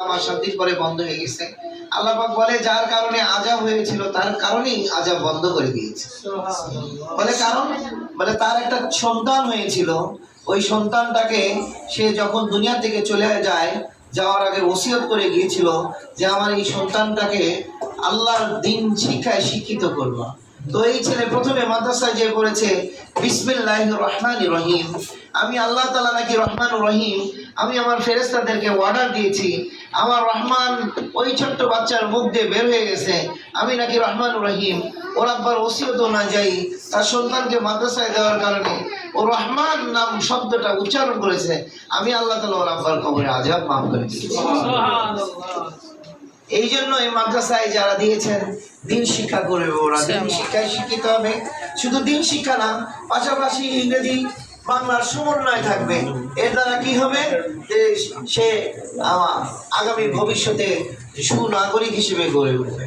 আমার পরে বন্ধ হয়ে গেছে। আল্লাহ পাক বলে যার কারণে আজাব হয়েছিল তার কারণেই আজাব বন্ধ করে দিয়েছে। বলে কারণ বলে তার একটা সন্তান হয়েছিল। ওই সন্তানটাকে সে যখন দুনিয়া থেকে চলে যায় যাওয়ার আগে ওসিয়ত করে গিয়েছিল যে আমার এই সন্তানটাকে আল্লাহর দিন শিক্ষায় শিক্ষিত করব। তো এই ছেলে প্রথমে মাদ্রাসায় যে পড়েছে বিসমিল্লাহ রহমান রহিম। আমি আল্লাহ তালা নাকি রহমান রহিম? আমি আমার ফেরেস্তাদেরকে অর্ডার দিয়েছি। আমার রহমান ওই ছোট্ট বাচ্চার মুখ দিয়ে বের হয়ে গেছে। আমি নাকি রহমান রহিম। ওর আব্বার ওসিয়ত না যাই, তার সন্তানকে মাদ্রাসায় দেওয়ার কারণে ও রহমান নাম শব্দটা উচ্চারণ করেছে। আমি আল্লাহ তালা ওর আব্বার কবরে আজাব মাফ করে দিয়েছি। এই জন্য এই মাদ্রাসায় যারা দিয়েছেন দিন শিক্ষা করবে ওরা। দিন শিক্ষায় শিক্ষিত হবে। শুধু দিন শিক্ষা না পাশাপাশি ইংরেজি বাংলার সমন্বয় থাকবে। এর দ্বারা কি হবে? যে সে আগামী ভবিষ্যতে সুনাগরিক হিসেবে গড়ে উঠবে।